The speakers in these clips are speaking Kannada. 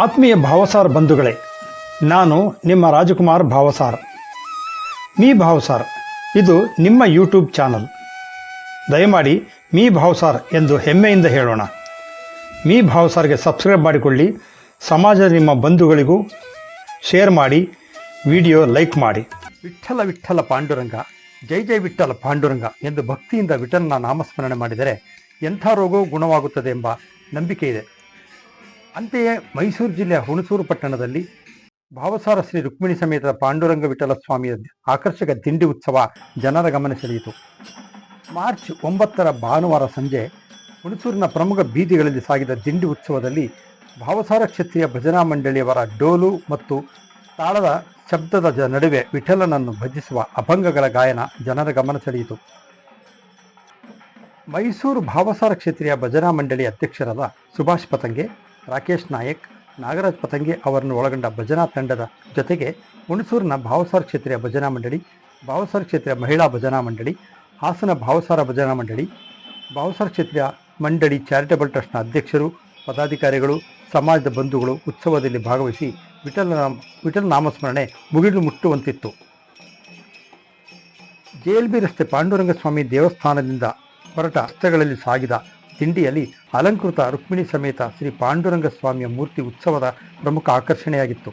ಆತ್ಮೀಯ ಭಾವಸಾರ್ ಬಂಧುಗಳೇ, ನಾನು ನಿಮ್ಮ ರಾಜಕುಮಾರ್ ಭಾವಸಾರ್. ಮೀ ಭಾವಸಾರ್, ಇದು ನಿಮ್ಮ ಯೂಟ್ಯೂಬ್ ಚಾನಲ್. ದಯಮಾಡಿ ಮೀ ಭಾವಸಾರ್ ಎಂದು ಹೆಮ್ಮೆಯಿಂದ ಹೇಳೋಣ. ಮೀ ಭಾವಸಾರ್ಗೆ ಸಬ್ಸ್ಕ್ರೈಬ್ ಮಾಡಿಕೊಳ್ಳಿ, ಸಮಾಜದ ನಿಮ್ಮ ಬಂಧುಗಳಿಗೂ ಶೇರ್ ಮಾಡಿ, ವಿಡಿಯೋ ಲೈಕ್ ಮಾಡಿ. ವಿಠಲ ವಿಠಲ ಪಾಂಡುರಂಗ, ಜೈ ಜೈ ವಿಠಲ ಪಾಂಡುರಂಗ ಎಂದು ಭಕ್ತಿಯಿಂದ ವಿಠಲನ ನಾಮಸ್ಮರಣೆ ಮಾಡಿದರೆ ಎಂಥ ರೋಗವು ಗುಣವಾಗುತ್ತದೆ ಎಂಬ ನಂಬಿಕೆ ಇದೆ. ಅಂತೆಯೇ ಮೈಸೂರು ಜಿಲ್ಲೆಯ ಹುಣಸೂರು ಪಟ್ಟಣದಲ್ಲಿ ಭಾವಸಾರ ಶ್ರೀ ರುಕ್ಮಿಣಿ ಸಮೇತ ಪಾಂಡುರಂಗ ವಿಠಲ ಸ್ವಾಮಿಯ ಆಕರ್ಷಕ ದಿಂಡಿ ಉತ್ಸವ ಜನರ ಗಮನ ಸೆಳೆಯಿತು. ಮಾರ್ಚ್ ಒಂಬತ್ತರ ಭಾನುವಾರ ಸಂಜೆ ಹುಣಸೂರಿನ ಪ್ರಮುಖ ಬೀದಿಗಳಲ್ಲಿ ಸಾಗಿದ ದಿಂಡಿ ಉತ್ಸವದಲ್ಲಿ ಭಾವಸಾರ ಕ್ಷತ್ರಿಯ ಭಜನಾ ಮಂಡಳಿಯವರ ಡೋಲು ಮತ್ತು ತಾಳದ ಶಬ್ದದ ನಡುವೆ ವಿಠಲನನ್ನು ಭಜಿಸುವ ಅಭಂಗಗಳ ಗಾಯನ ಜನರ ಗಮನ ಸೆಳೆಯಿತು. ಮೈಸೂರು ಭಾವಸಾರ ಕ್ಷೇತ್ರೀಯ ಭಜನಾ ಮಂಡಳಿ ಅಧ್ಯಕ್ಷರಾದ ಸುಭಾಷ್ ಪತಂಗೆ ರಾಕೇಶ್ ನಾಯಕ್, ನಾಗರಾಜ್ ಪತಂಗಿ ಅವರನ್ನು ಒಳಗೊಂಡ ಭಜನಾ ತಂಡದ ಜೊತೆಗೆ ಹುಣಸೂರಿನ ಭಾವಸಾರ ಕ್ಷೇತ್ರೀಯ ಭಜನಾ ಮಂಡಳಿ, ಭಾವಸಾರ ಕ್ಷೇತ್ರೀಯ ಮಹಿಳಾ ಭಜನಾ ಮಂಡಳಿ, ಹಾಸನ ಭಾವಸಾರ ಭಜನಾ ಮಂಡಳಿ, ಭಾವಸಾರ ಕ್ಷೇತ್ರೀಯ ಮಂಡಳಿ ಚಾರಿಟಬಲ್ ಟ್ರಸ್ಟ್ನ ಅಧ್ಯಕ್ಷರು, ಪದಾಧಿಕಾರಿಗಳು, ಸಮಾಜದ ಬಂಧುಗಳು ಉತ್ಸವದಲ್ಲಿ ಭಾಗವಹಿಸಿ ವಿಠಲ ವಿಠಲ ನಾಮಸ್ಮರಣೆ ಮುಗಿಲು ಮುಟ್ಟುವಂತಿತ್ತು. ಜೆಎಲ್ಬಿ ರಸ್ತೆ ಪಾಂಡುರಂಗಸ್ವಾಮಿ ದೇವಸ್ಥಾನದಿಂದ ಹೊರಟ ರಸ್ತೆಗಳಲ್ಲಿ ಸಾಗಿದ ತಿಂಡಿಯಲ್ಲಿ ಅಲಂಕೃತ ರುಕ್ಮಿಣಿ ಸಮೇತ ಶ್ರೀ ಪಾಂಡುರಂಗ ಸ್ವಾಮಿಯ ಮೂರ್ತಿ ಉತ್ಸವದ ಪ್ರಮುಖ ಆಕರ್ಷಣೆಯಾಗಿತ್ತು.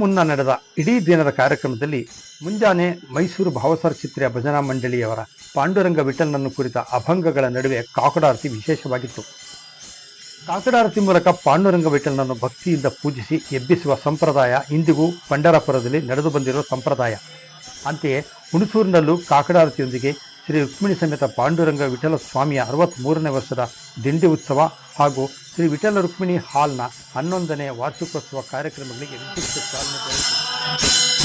ಮುನ್ನ ನಡೆದ ಇಡೀ ದಿನದ ಕಾರ್ಯಕ್ರಮದಲ್ಲಿ ಮುಂಜಾನೆ ಮೈಸೂರು ಭಾವಸರ ಚಿತ್ರೆಯ ಭಜನಾ ಮಂಡಳಿಯವರ ಪಾಂಡುರಂಗ ವಿಠಲನನ್ನು ಕುರಿತ ಅಭಂಗಗಳ ನಡುವೆ ಕಾಕಡಾರತಿ ವಿಶೇಷವಾಗಿತ್ತು. ಕಾಕಡಾರತಿ ಮೂಲಕ ಪಾಂಡುರಂಗ ವಿಠಲನನ್ನು ಭಕ್ತಿಯಿಂದ ಪೂಜಿಸಿ ಎಬ್ಬಿಸುವ ಸಂಪ್ರದಾಯ ಇಂದಿಗೂ ಪಂಡರಾಪುರದಲ್ಲಿ ನಡೆದು ಬಂದಿರುವ ಸಂಪ್ರದಾಯ. ಅಂತೆಯೇ ಹುಣಸೂರಿನಲ್ಲೂ ಕಾಕಡಾರತಿಯೊಂದಿಗೆ ಶ್ರೀ ರುಕ್ಮಿಣಿ ಸಮೇತ ಪಾಂಡುರಂಗ ವಿಠಲ ಸ್ವಾಮಿಯ ಅರವತ್ತ್ಮೂರನೇ ವರ್ಷದ ದಿಂಡಿ ಉತ್ಸವ ಹಾಗೂ ಶ್ರೀ ವಿಠಲ ರುಕ್ಮಿಣಿ ಹಾಲ್ನ ಹನ್ನೊಂದನೇ ವಾರ್ಷಿಕೋತ್ಸವ ಕಾರ್ಯಕ್ರಮಗಳಿಗೆ ವಿಶಿಷ್ಟ ಚಾಲನೆ ದೊರೆಯಿತು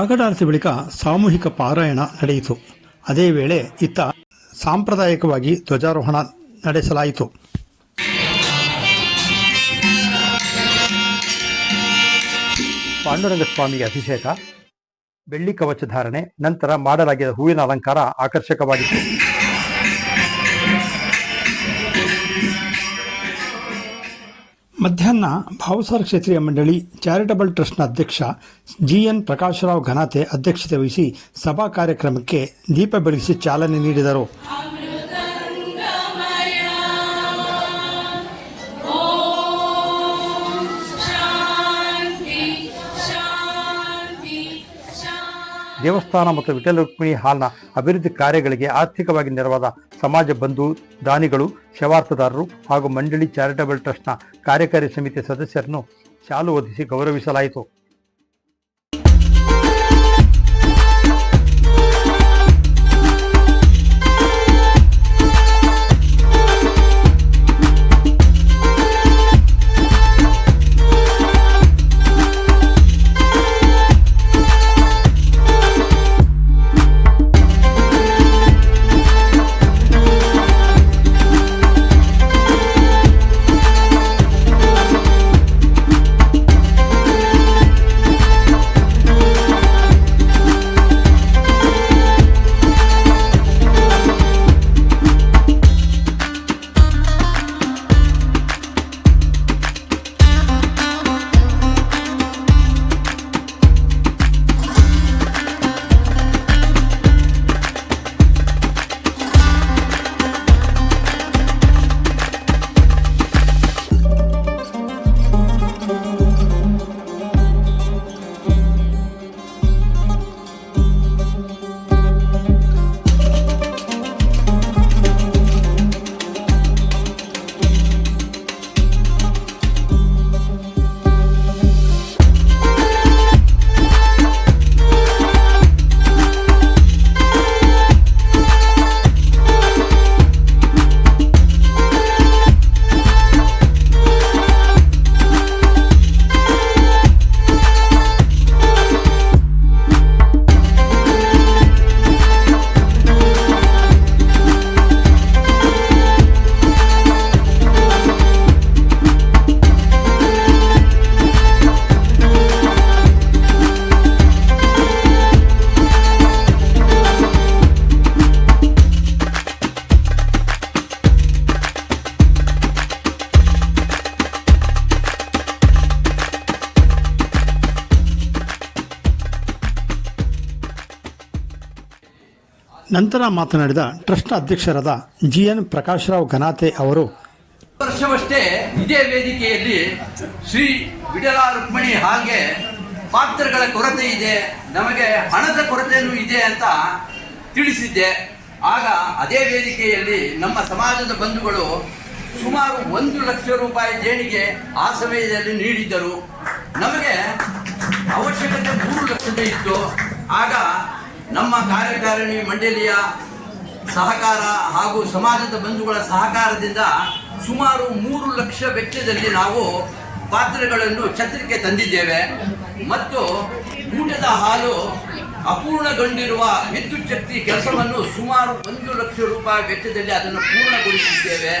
ಕಾಕಡಾರತಿ ಬಳಿಕ ಸಾಮೂಹಿಕ ಪಾರಾಯಣ ನಡೆಯಿತು. ಅದೇ ವೇಳೆ ಇತ್ತ ಸಾಂಪ್ರದಾಯಿಕವಾಗಿ ಧ್ವಜಾರೋಹಣ ನಡೆಸಲಾಯಿತು. ಪಾಂಡುರಂಗ ಸ್ವಾಮಿಗೆ ಅಭಿಷೇಕ, ಬೆಳ್ಳಿ ಕವಚ ಧಾರಣೆ, ನಂತರ ಮಾಡಲಾಗಿದ್ದ ಹೂವಿನ ಅಲಂಕಾರ ಆಕರ್ಷಕವಾಗಿತ್ತು. ಮಧ್ಯಾಹ್ನ ಭಾವಸಾರ ಕ್ಷೇತ್ರೀಯ ಮಂಡಳಿ ಚಾರಿಟಬಲ್ ಟ್ರಸ್ಟ್ನ ಅಧ್ಯಕ್ಷ ಜಿಎನ್ ಪ್ರಕಾಶರಾವ್ ಘನಾತೆ ಅಧ್ಯಕ್ಷತೆ ವಹಿಸಿ ಸಭಾ ಕಾರ್ಯಕ್ರಮಕ್ಕೆ ದೀಪ ಬೆಳಗಿಸಿ ಚಾಲನೆ ನೀಡಿದರು. ದೇವಸ್ಥಾನ ಮತ್ತು ವಿಠಲರುಕ್ಮಿಣಿ ಹಾಲ್ನ ಅಭಿವೃದ್ಧಿ ಕಾರ್ಯಗಳಿಗೆ ಆರ್ಥಿಕವಾಗಿ ನೆರವಾದ ಸಮಾಜ ಬಂಧು ದಾನಿಗಳು, ಶವಾರ್ಥದಾರರು ಹಾಗೂ ಮಂಡಳಿ ಚಾರಿಟಬಲ್ ಟ್ರಸ್ಟ್ನ ಕಾರ್ಯಕಾರಿ ಸಮಿತಿ ಸದಸ್ಯರನ್ನು ಶಾಲು ಹೊದಿಸಿ ಗೌರವಿಸಲಾಯಿತು. ನಂತರ ಮಾತನಾಡಿದ ಟ್ರಸ್ಟ್ ಅಧ್ಯಕ್ಷರಾದ ಜಿ ಎನ್ ಪ್ರಕಾಶರಾವ್ ಘನಾತೆ ಅವರು, ವರ್ಷವಷ್ಟೇ ಇದೇ ವೇದಿಕೆಯಲ್ಲಿ ಶ್ರೀ ವಿಠಲ ರುಕ್ಮಿಣಿ ಹಾಗೆ ಪಾತ್ರಗಳ ಕೊರತೆ ಇದೆ, ನಮಗೆ ಹಣದ ಕೊರತೆಯೂ ಇದೆ ಅಂತ ತಿಳಿಸಿದ್ದೆ. ಆಗ ಅದೇ ವೇದಿಕೆಯಲ್ಲಿ ನಮ್ಮ ಸಮಾಜದ ಬಂಧುಗಳು ಸುಮಾರು ಒಂದು ಲಕ್ಷ ರೂಪಾಯಿ ದೇಣಿಗೆ ಆ ಸಮಯದಲ್ಲಿ ನೀಡಿದ್ದರು. ನಮಗೆ ಅವಶ್ಯಕತೆ ಮೂರು ಲಕ್ಷದ ಇತ್ತು. ಆಗ ನಮ್ಮ ಕಾರ್ಯಕಾರಿಣಿ ಮಂಡಳಿಯ ಸಹಕಾರ ಹಾಗೂ ಸಮಾಜದ ಬಂಧುಗಳ ಸಹಕಾರದಿಂದ ಸುಮಾರು ಮೂರು ಲಕ್ಷ ವೆಚ್ಚದಲ್ಲಿ ನಾವು ಪಾತ್ರೆಗಳನ್ನು ಛತ್ರಕ್ಕೆ ತಂದಿದ್ದೇವೆ ಮತ್ತು ಊಟದ ಹಾಲು ಅಪೂರ್ಣಗೊಂಡಿರುವ ವಿದ್ಯುತ್ ಶಕ್ತಿ ಕೆಲಸವನ್ನು ಸುಮಾರು ಒಂದು ಲಕ್ಷ ರೂಪಾಯಿ ವೆಚ್ಚದಲ್ಲಿ ಅದನ್ನು ಪೂರ್ಣಗೊಳಿಸಿದ್ದೇವೆ.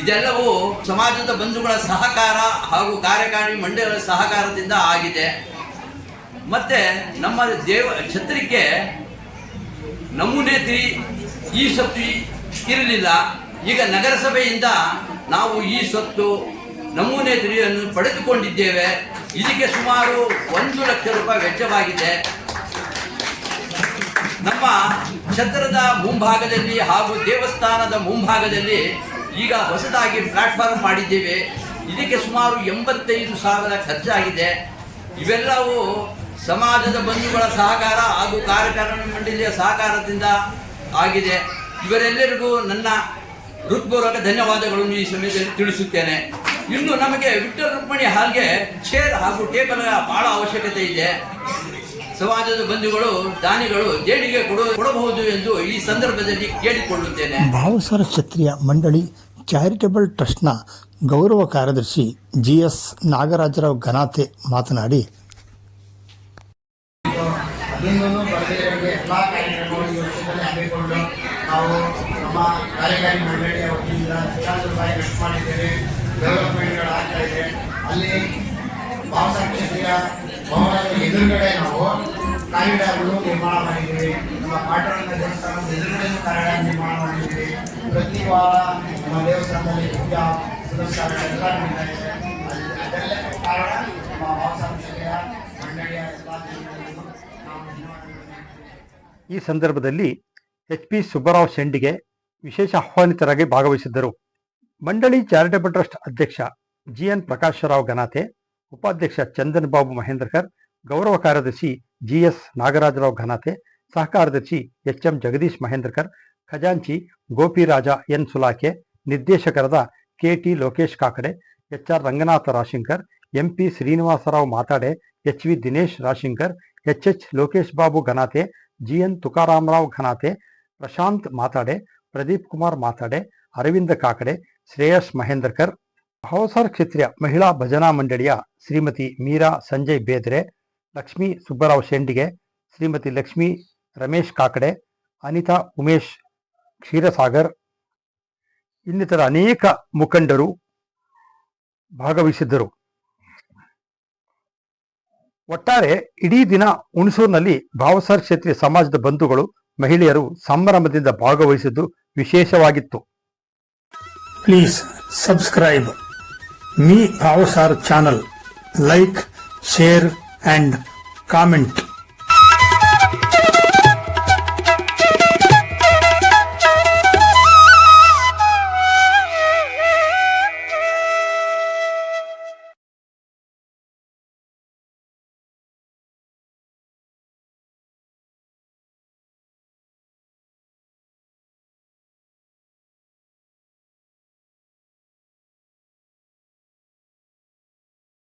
ಇದೆಲ್ಲವೂ ಸಮಾಜದ ಬಂಧುಗಳ ಸಹಕಾರ ಹಾಗೂ ಕಾರ್ಯಕಾರಿ ಮಂಡಳಿಗಳ ಸಹಕಾರದಿಂದ ಆಗಿದೆ. ಮತ್ತೆ ನಮ್ಮ ದೇವ ಛತ್ರಕ್ಕೆ ನಮೂನೇತ್ರಿ ತಿರಿ ಈ ಸೊತ್ತು ಇರಲಿಲ್ಲ. ಈಗ ನಗರಸಭೆಯಿಂದ ನಾವು ಈ ಸೊತ್ತು ನಮೂನೆ ತಿರಿಯನ್ನು ಪಡೆದುಕೊಂಡಿದ್ದೇವೆ. ಇದಕ್ಕೆ ಸುಮಾರು ಒಂದು ಲಕ್ಷ ರೂಪಾಯಿ ವೆಚ್ಚವಾಗಿದೆ. ನಮ್ಮ ಛತ್ರದ ಮುಂಭಾಗದಲ್ಲಿ ಹಾಗೂ ದೇವಸ್ಥಾನದ ಮುಂಭಾಗದಲ್ಲಿ ಈಗ ಹೊಸದಾಗಿ ಪ್ಲಾಟ್ಫಾರ್ಮ್ ಮಾಡಿದ್ದೇವೆ. ಇದಕ್ಕೆ ಸುಮಾರು ಎಂಬತ್ತೈದು ಸಾವಿರ ಖರ್ಚಾಗಿದೆ. ಇವೆಲ್ಲವೂ ಸಮಾಜದ ಬಂಧುಗಳ ಸಹಕಾರ ಹಾಗೂ ಕಾರ್ಯಕಾರಿಣಿ ಮಂಡಳಿಯ ಸಹಕಾರದಿಂದ ಆಗಿದೆ. ಇವರೆಲ್ಲರಿಗೂ ನನ್ನ ಹೃತ್ಪೂರ್ವಕ ಧನ್ಯವಾದಗಳನ್ನು ಈ ಸಮಯದಲ್ಲಿ ತಿಳಿಸುತ್ತೇನೆ. ಇನ್ನು ನಮಗೆ ವಿಠ್ಠಲ ರುಕ್ಮಣಿ ಹಾಲ್ಗೆ ಚೇರ್ ಹಾಗೂ ಟೇಬಲ್ ಬಹಳ ಅವಶ್ಯಕತೆ ಇದೆ. ಸಮಾಜದ ಬಂಧುಗಳು, ದಾನಿಗಳು ದೇಣಿಗೆ ಕೊಡು, ಕೊಡಬಹುದು ಎಂದು ಈ ಸಂದರ್ಭದಲ್ಲಿ ಕೇಳಿಕೊಳ್ಳುತ್ತೇನೆ. ಭಾವಸರ ಕ್ಷತ್ರಿಯ ಮಂಡಳಿ ಚಾರಿಟಬಲ್ ಟ್ರಸ್ಟ್ನ ಗೌರವ ಕಾರ್ಯದರ್ಶಿ ಜಿ ಎಸ್ ನಾಗರಾಜರಾವ್ ಘನಾತೆ ಮಾತನಾಡಿ ಅದನ್ನು ಬಡವರಿಗೆ ಎಲ್ಲ ಕಾರ್ಯಕ್ರಮಗಳು ವರ್ಷದಲ್ಲಿ ಹಮ್ಮಿಕೊಂಡು ನಾವು ನಮ್ಮ ಕಾರ್ಯಕಾರಿ ಮಂಡಳಿಯ ವತಿಯಿಂದ ಲಕ್ಷಾಂತರ ರೂಪಾಯಿ ಖರ್ಚು ಮಾಡಿದ್ದೇವೆ. ಡೆವಲಪ್ಮೆಂಟ್ಗಳು ಆಗ್ತಾ ಇದೆ. ಅಲ್ಲಿ ಭಾವಸಾಕ್ಷತೆಯ ಭವನದ ಎದುರುಗಡೆ ನಾವು ಕಾರಿಡಾರ್ಗಳು ನಿರ್ಮಾಣ ಮಾಡಿದ್ದೀವಿ. ನಮ್ಮ ಪಾಟರಂಗ ದೇವಸ್ಥಾನದ ಎದುರುಗಡೆ ಕಾರಿಡಾರ್ ನಿರ್ಮಾಣ ಮಾಡಿದ್ದೀವಿ. ಪ್ರತಿ ವಾರ ನಮ್ಮ ದೇವಸ್ಥಾನದಲ್ಲಿ ಪೂಜಾ ಪುನಸ್ಕಾರಗಳೆಲ್ಲ ನಡೀತಾ ಇದೆ ಅದೆಲ್ಲ ಕಾರಣ ನಮ್ಮ ಬಾಬಾಸಾಹೇಬ್ ಜಿಲ್ಲೆಯ ಮಂಡಳಿಯ ಎಲ್ಲ ಜನಗಳಿಗೂ ನಾವು ಧನ್ಯವಾದಗಳನ್ನು ಹೇಳ್ತೀವಿ. ಈ ಸಂದರ್ಭದಲ್ಲಿ ಎಚ್ ಪಿ ಸುಬ್ಬರಾವ್ ಶೆಂಡಿಗೆ ವಿಶೇಷ ಆಹ್ವಾನಿತರಾಗಿ ಭಾಗವಹಿಸಿದ್ದರು. ಮಂಡಳಿ ಚಾರಿಟಬಲ್ ಟ್ರಸ್ಟ್ ಅಧ್ಯಕ್ಷ ಜಿಎನ್ ಪ್ರಕಾಶರಾವ್ ಗನಾತೆ, ಉಪಾಧ್ಯಕ್ಷ ಚಂದನ್ ಬಾಬು ಮಹೇಂದ್ರಕರ್, ಗೌರವ ಕಾರ್ಯದರ್ಶಿ ಜಿಎಸ್ ನಾಗರಾಜರಾವ್ ಘನಾತೆ ಸಹ ಕಾರ್ಯದರ್ಶಿ ಎಚ್ಎಂ ಜಗದೀಶ್ ಮಹೇಂದ್ರಕರ್, ಖಜಾಂಚಿ ಗೋಪಿರಾಜ ಎನ್ ಸುಲಾಕೆ, ನಿರ್ದೇಶಕರಾದ K T Lokesh Kakade H R Ranganatha Rashinkar, M P Srinivasarao Matade H V Dinesh Rashinkar H Lokesh Babu Ghanate G N Tukaramrao Ghanate Prashant Matade, Pradeep Kumar Matade, Aravinda Kakade, Shreyas Mahendrakar, Houser ಕ್ಷೇತ್ರ ಮಹಿಳಾ ಭಜನಾ ಮಂಡಳಿಯ ಶ್ರೀಮತಿ ಮೀರಾ ಸಂಜಯ್ ಬೇದ್ರೆ, ಲಕ್ಷ್ಮೀ ಸುಬ್ಬರಾವ್ ಶೆಂಡಿಗೆ, ಶ್ರೀಮತಿ ಲಕ್ಷ್ಮೀ ರಮೇಶ್ ಕಾಕಡೆ, ಅನಿತಾ ಉಮೇಶ್ ಕ್ಷೀರಸಾಗರ್, ಇನ್ನಿತರ ಅನೇಕ ಮುಖಂಡರು ಭಾಗವಹಿಸಿದ್ದರು. ಒಟ್ಟಾರೆ ಇಡೀ ದಿನ ಹುಣಸೂರಿನಲ್ಲಿ ಭಾವಸಾರ್ ಕ್ಷೇತ್ರೀಯ ಸಮಾಜದ ಬಂಧುಗಳು ಮಹಿಳೆಯರು ಸಂಭ್ರಮದಿಂದ ಭಾಗವಹಿಸಿದ್ದು ವಿಶೇಷವಾಗಿತ್ತು please subscribe Mee Bhavsar channel like share and comment.